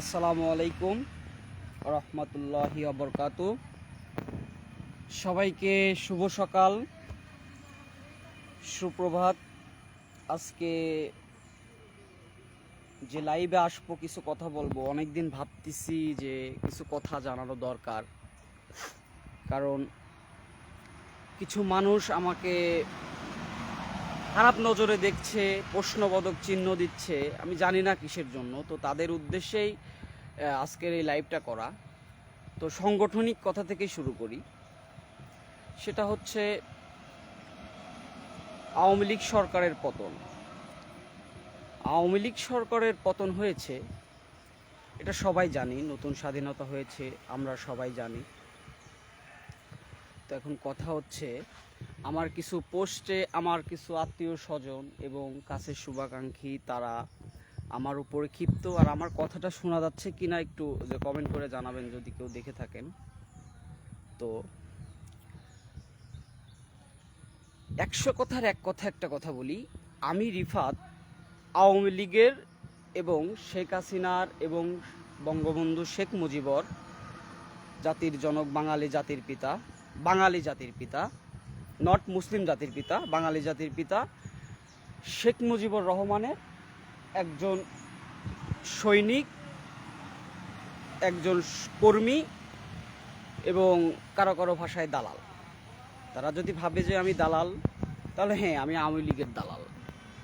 আসসালামু আলাইকুম রহমতুল্লাহি অবরকাত সবাইকে শুভ সকাল, সুপ্রভাত। আজকে যে লাইভে আসব, কিছু কথা বলব। অনেকদিন ভাবতেছি যে কিছু কথা জানানো দরকার। কারণ কিছু মানুষ আমাকে খারাপ নজরে দেখছে, প্রশ্নবোধক চিহ্ন দিচ্ছে, আমি জানি না কিসের জন্য, তো তাদের উদ্দেশ্যেই আজকের এই লাইভটা করা। তো সাংগঠনিক কথা থেকেই শুরু করি। সেটা হচ্ছে, আওয়ামী লীগ সরকারের পতন। আওয়ামী লীগ সরকারের পতন হয়েছে, এটা সবাই জানি, নতুন স্বাধীনতা হয়েছে, আমরা সবাই জানি। তো এখন কথা হচ্ছে আমার কিছু পোস্টে আমার কিছু আত্মীয় স্বজন এবং কাছের শুভাকাঙ্ক্ষী তারা আমার উপরে ক্ষিপ্ত, আর আমার কথাটা শোনা যাচ্ছে কিনা একটু যে কমেন্ট করে জানাবেন যদি কেউ দেখে থাকেন। তো, একশো কথার এক কথা একটা কথা বলি, আমি রিফাত আওয়ামী লীগের এবং শেখ হাসিনার এবং বঙ্গবন্ধু শেখ মুজিবর জাতির জনক, বাঙালি জাতির পিতা, বাঙালি জাতির পিতা নট মুসলিম জাতির পিতা, বাঙালি জাতির পিতা, শেখ মুজিবুর রহমানের একজন সৈনিক, একজন কর্মী এবং কারও কারও ভাষায় দালাল। তারা যদি ভাবে যে আমি দালাল, তাহলে হ্যাঁ আমি আওয়ামী লীগের দালাল।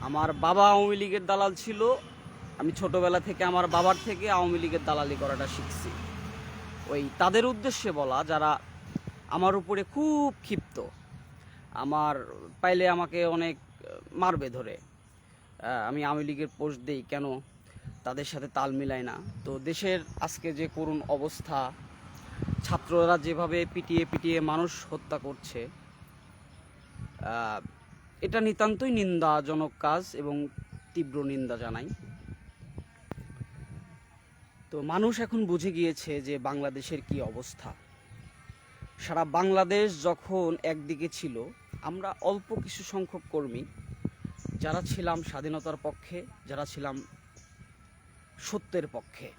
আমার বাবা আওয়ামী লীগের দালাল ছিল। আমি ছোটবেলা থেকে আমার বাবার থেকে আওয়ামী লীগের দালালি করাটা শিখছি। ওই তাদের উদ্দেশ্যে বলা, যারা আমার উপরে খুব ক্ষিপ্ত আমার পাইলে আমাকে অনেক মারবে ধরে। আমি আওয়ামী লীগের পোস্ট দেই কেন? তাদের সাথে তাল মিলাই না। তো দেশের আজকে যে করুণ অবস্থা, ছাত্ররা যেভাবে পিটিয়ে পিটিয়ে মানুষ হত্যা করছে এটা নিতান্তই নিন্দাজনক কাজ এবং তীব্র নিন্দা জানাই। তো মানুষ এখন বুঝে গিয়েছে যে বাংলাদেশের কি অবস্থা। সারা বাংলাদেশ যখন একদিকে ছিল আমরা অল্প কিছু সংখ্যক কর্মী, যারা ছিলাম স্বাধীনতার পক্ষে, যারা ছিলাম সত্যের পক্ষে।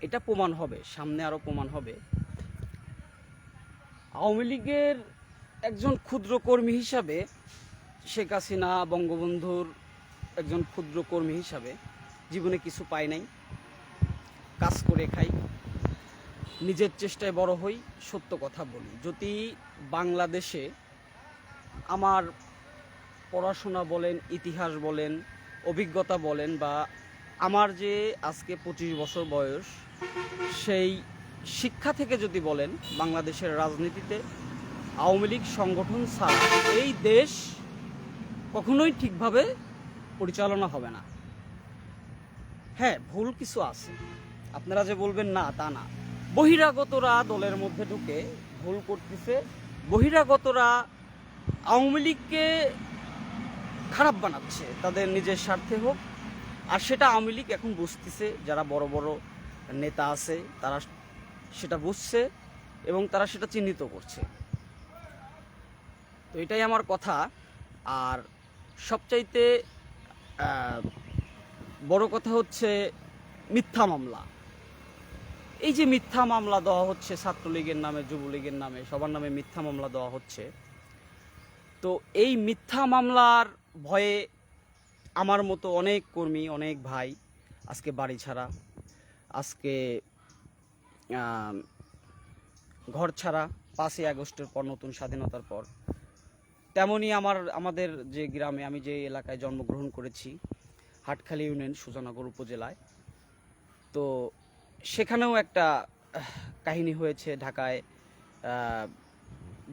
এটা প্রমাণ হবে, সামনে আরও প্রমাণ হবে। আওয়ামী লীগের একজন ক্ষুদ্র কর্মী হিসাবে শেখ হাসিনা, বঙ্গবন্ধুর একজন ক্ষুদ্র কর্মী হিসাবে জীবনে কিছু পাই নাই। কাজ করে খাই। নিজের চেষ্টায় বড় হই, সত্য কথা বলি। যদি বাংলাদেশে আমার পড়াশোনা বলেন, ইতিহাস বলেন, অভিজ্ঞতা বলেন বা আমার যে আজকে পঁচিশ বছর বয়স, সেই শিক্ষা থেকে যদি বলেন, বাংলাদেশের রাজনীতিতে আওয়ামী লীগ সংগঠন ছাড়া এই দেশ কখনোই ঠিকভাবে পরিচালনা হবে না। হ্যাঁ ভুল কিছু আছে। আপনারা যে বলবেন, না, তা না। বহিরাগতরা দলের মধ্যে ঢুকে ভুল করতেছে, বহিরাগতরা আওয়ামী লীগকে খারাপ বানাচ্ছে, তাদের নিজের স্বার্থে হোক। আর সেটা আওয়ামী লীগ এখন বুঝতেছে, যারা বড় বড় নেতা আছে, তারা সেটা বুঝছে এবং তারা সেটা চিহ্নিত করছে। তো এটাই আমার কথা। আর সবচাইতে বড় কথা হচ্ছে মিথ্যা মামলা। এই যে মিথ্যা মামলা দেওয়া হচ্ছে, ছাত্রলীগের নামে, যুবলীগের নামে, সবার নামে মিথ্যা মামলা দেওয়া হচ্ছে তো এই মিথ্যা মামলার ভয়ে আমার মতো অনেক কর্মী, অনেক ভাই আজকে বাড়ি ছাড়া, আজকে ঘর ছাড়া পাঁচই আগস্টের পর নতুন স্বাধীনতার পর। তেমনি আমার, আমাদের যে গ্রামে আমি যে এলাকায় জন্মগ্রহণ করেছি, হাটখালি ইউনিয়ন, সুজানগর উপজেলায়, তো সেখানেও একটা কাহিনী হয়েছে ঢাকায়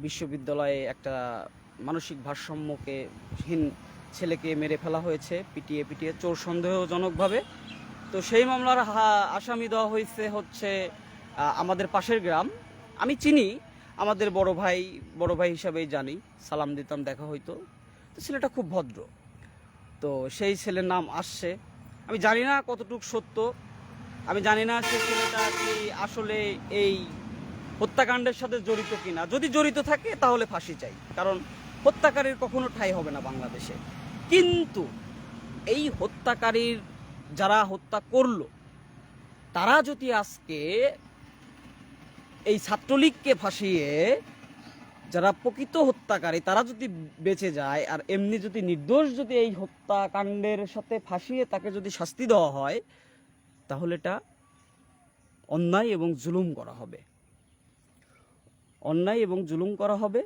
বিশ্ববিদ্যালয়ে একটা মানসিক ভারসাম্যকে হীন ছেলেকে মেরে ফেলা হয়েছে, পিটিয়ে পিটিয়ে চোর সন্দেহজনকভাবে। তো সেই মামলার আসামি দেওয়া হয়েছে হচ্ছে আমাদের পাশের গ্রাম। আমি চিনি, আমাদের বড় ভাই বড় ভাই হিসাবেই জানি, সালাম দিতাম, দেখা হইতো। তো ছেলেটা খুব ভদ্র। তো সেই ছেলের নাম আসছে। আমি জানি না কতটুক সত্য। আমি জানি না সে ছেলেটা কি আসলে এই হত্যাকাণ্ডের সাথে জড়িত কিনা। যদি জড়িত থাকে তাহলে ফাঁসি চাই। কারণ হত্যাকারীর কখনো ঠাঁই হবে না বাংলাদেশে। কিন্তু এই হত্যাকারীর যারা হত্যা করল, তারা যদি আজকে এই ছাত্রলীগকে ফাঁসিয়ে যারা প্রকৃত হত্যাকারী, তারা যদি বেঁচে যায় আর এমনি যদি নির্দোষ যদি এই হত্যাকাণ্ডের সাথে ফাঁসিয়ে তাকে যদি শাস্তি দেওয়া হয়, তাহলে এটা অন্যায় এবং জুলুম করা হবে। অন্যায় এবং জুলুম করা হবে।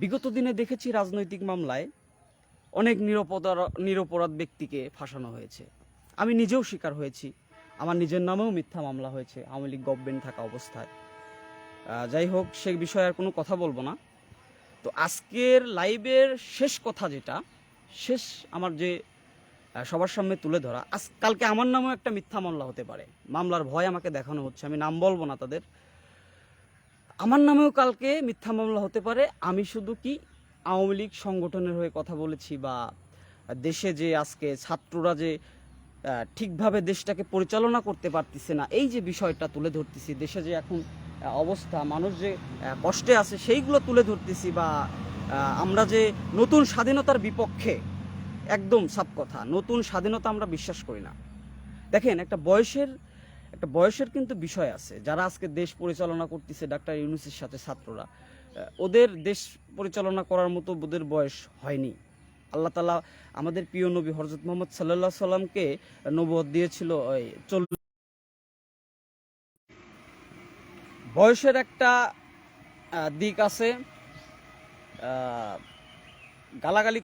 বিগত দিনে দেখেছি রাজনৈতিক মামলায় অনেক নিরপরাধ নিরপরাধ ব্যক্তিকে ফাঁসানো হয়েছে। আমি নিজেও শিকার হয়েছি। আমার নিজের নামেও মিথ্যা মামলা হয়েছে, আওয়ামী লীগ গভর্নমেন্ট থাকা অবস্থায়। যাই হোক, সে বিষয়ে আর কোনো কথা বলব না। তো আজকের লাইভের শেষ কথা যেটা, শেষ আমার যে সবার সামনে তুলে ধরা, আজ কালকে আমার নামেও একটা মিথ্যা মামলা হতে পারে। মামলার ভয় আমাকে দেখানো হচ্ছে, আমি নাম বলব না তাদের। আমার নামেও কালকে মিথ্যা মামলা হতে পারে। আমি শুধু কি আওয়ামী লীগ সংগঠনের হয়ে কথা বলেছি বা দেশে যে আজকে ছাত্ররা যে ঠিকভাবে দেশটাকে পরিচালনা করতে পারতেছে না, এই যে বিষয়টা তুলে ধরতেছি, দেশে যে এখন অবস্থা, মানুষ যে কষ্টে আছে সেইগুলো তুলে ধরতেছি বা আমরা যে নতুন স্বাধীনতার বিপক্ষে, একদম সাপ কথা, নতুন স্বাধীনতা আমরা বিশ্বাস করি না। দেখেন, একটা বয়সের একটা বয়সের কিন্তু বিষয় আছে। যারা আজকে দেশ পরিচালনা করতেছে ডাক্তার ইউনুসের সাথে ছাত্ররা ওদের দেশ পরিচালনা করার মতো ওদের বয়স হয়নি। আল্লাহ তালা আমাদের প্রিয় নবী হরজত মোহাম্মদ সাল্লাহ সাল্লামকে নবদ দিয়েছিল, ওই চল্লিশ বয়সের একটা দিক আছে গালাগালি